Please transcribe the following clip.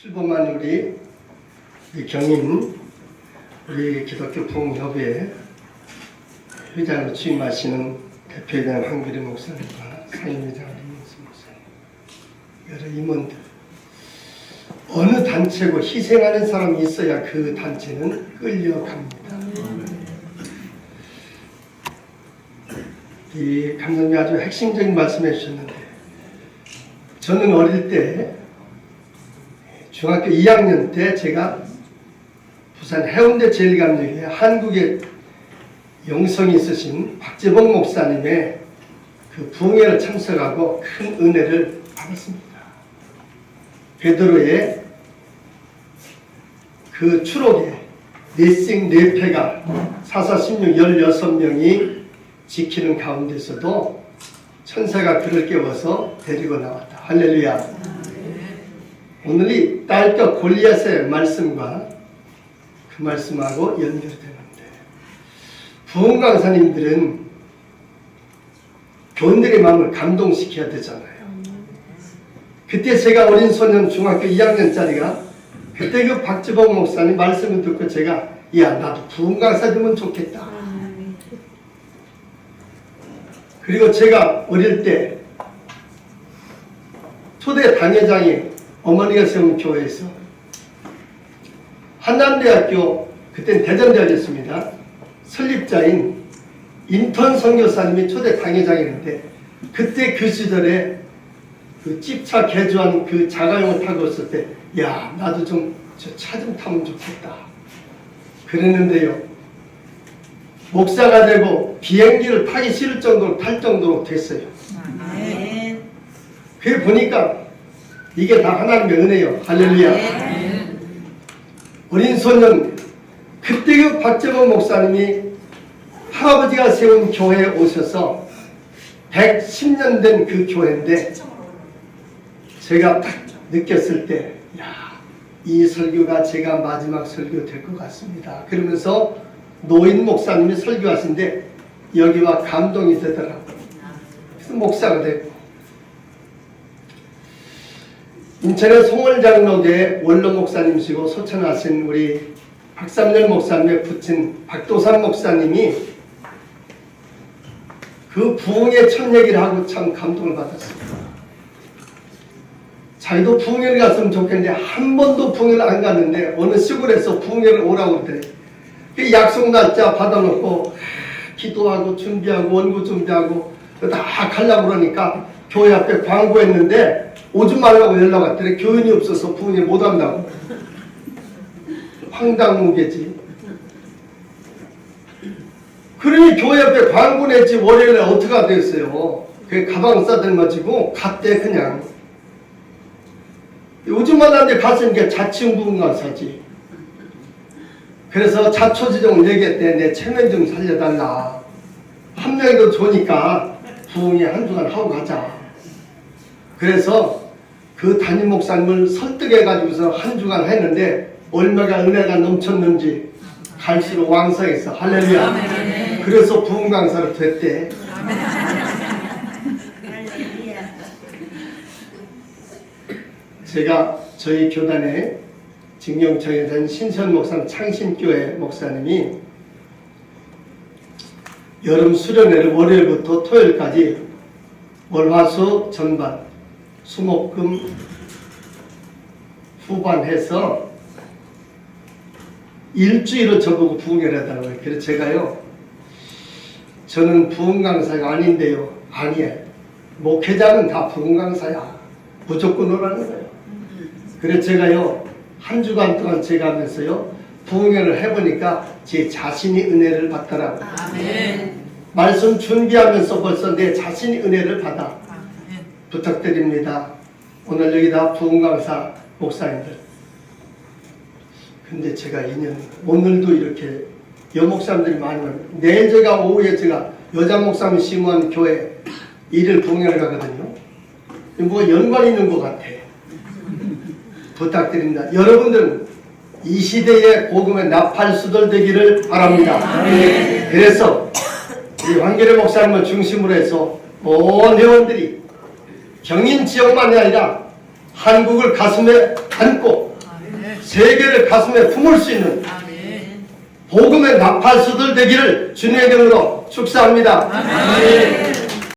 출범한 우리, 우리 경인 우리 기독교 부흥협의회 회장으로 취임하시는 대표회장 황규리 목사님과 상임회장 김민수 목사님 여러 임원들 어느 단체고 희생하는 사람이 있어야 그 단체는 끌려갑니다. 이 감독님 아주 핵심적인 말씀해 주셨는데 저는 어릴 때 중학교 2학년 때 제가 부산 해운대 제일감독에 한국의 영성이 있으신 박재봉 목사님의 그 부흥회를 참석하고 큰 은혜를 받았습니다. 베드로의 그 추록에 네생 네패가 사사 16 16명이 지키는 가운데서도 천사가 그를 깨워서 데리고 나왔다. 할렐루야. 오늘 이 딸격 골리앗의 말씀과 그 말씀하고 연결되는데 부흥 강사님들은 교인들의 마음을 감동시켜야 되잖아요. 그때 제가 어린 소년 중학교 2학년짜리가 그때 그 박지봉 목사님 말씀을 듣고 제가 야 나도 부흥 강사 되면 좋겠다. 그리고 제가 어릴 때 초대 당회장이 어머니가 세운 교회에서 한남대학교 그땐 대전대학이었습니다. 설립자인 인턴 선교사님이 초대 당회장이었는데 그때 그 시절에 그 집차 개조한 그 자가용을 타고 있을 때 야 나도 좀 저 차 좀 타면 좋겠다 그랬는데요 목사가 되고 비행기를 타기 싫을 정도로 탈 정도로 됐어요. 그게 보니까 이게 다 하나님의 은혜요 할렐루야 어린 소년 그때 그 박재범 목사님이 할아버지가 세운 교회에 오셔서 110년 된 그 교회인데 제가 딱 느꼈을 때, 야, 이 설교가 제가 마지막 설교 될 것 같습니다. 그러면서 노인 목사님이 설교하신데 여기와 감동이 되더라고요. 그래서 목사가 됐고, 인천의 송월장로교회 원로 목사님이시고 소천하신 우리 박삼열 목사님의 부친 박도삼 목사님이 그 부흥의 첫 얘기를 하고 참 감동을 받았습니다. 자기도 부흥회를 갔으면 좋겠는데 한 번도 부흥회를 안 갔는데 어느 시골에서 부흥회를 오라고 그래. 그 약속 날짜 받아놓고 기도하고 준비하고 원고 준비하고 다 가려고 그러니까 교회 앞에 광고했는데 오지 말라고 연락 왔더래? 교인이 없어서 부흥회 못 한다고. 황당무계지. 그러니 교회 앞에 광고 냈지 월요일에 어떻게 됐어요? 그 가방 싸들머지고 갔대 그냥. 요즘만 한데 갔으니까 자치용부문가사지. 그래서 자초지종 얘기했대. 내 체면 좀 살려달라. 한 명이도 좋으니까 부흥회 한 주간 하고 가자. 그래서 그 담임 목사님을 설득해 가지고서 한 주간 했는데 얼마가 은혜가 넘쳤는지 갈수록 왕성했어. 할렐루야. 그래서 부흥 강사로 됐대. 제가 저희 교단에 징용청에 된 신선 목사님 창신교회 목사님이 여름 수련회를 월요일부터 토요일까지 월화수 전반 수목금 후반해서 일주일을 저보고 부흥회를 하더라고요. 그래서 제가요 저는 부흥 강사가 아닌데요. 아니에요. 목회자는 다 부흥 강사야. 무조건 오라는 거예요. 그래서 제가요 한 주간 동안 제가 하면서요 부흥회를 해보니까 제 자신이 은혜를 받더라고요. 아멘. 말씀 준비하면서 벌써 내 자신이 은혜를 받아. 부탁드립니다. 오늘 여기 다 부흥 강사 목사님들. 근데 제가 2년 오늘도 이렇게 여목사님들이 와요. 내일 제가 오후에 제가 여자 목사님 심무한 교회 일일 부흥회를 가거든요. 뭐가 연관 있는 것 같아. 부탁드립니다. 여러분들은 이 시대의 복음의 나팔수들 되기를 바랍니다. 그래서 이 황교래 목사님을 중심으로 해서 온 회원들이 경인 지역만이 아니라 한국을 가슴에 안고 세계를 가슴에 품을 수 있는 아멘. 복음의 나팔수들 되기를 주님의 이름으로 축사합니다. 아멘.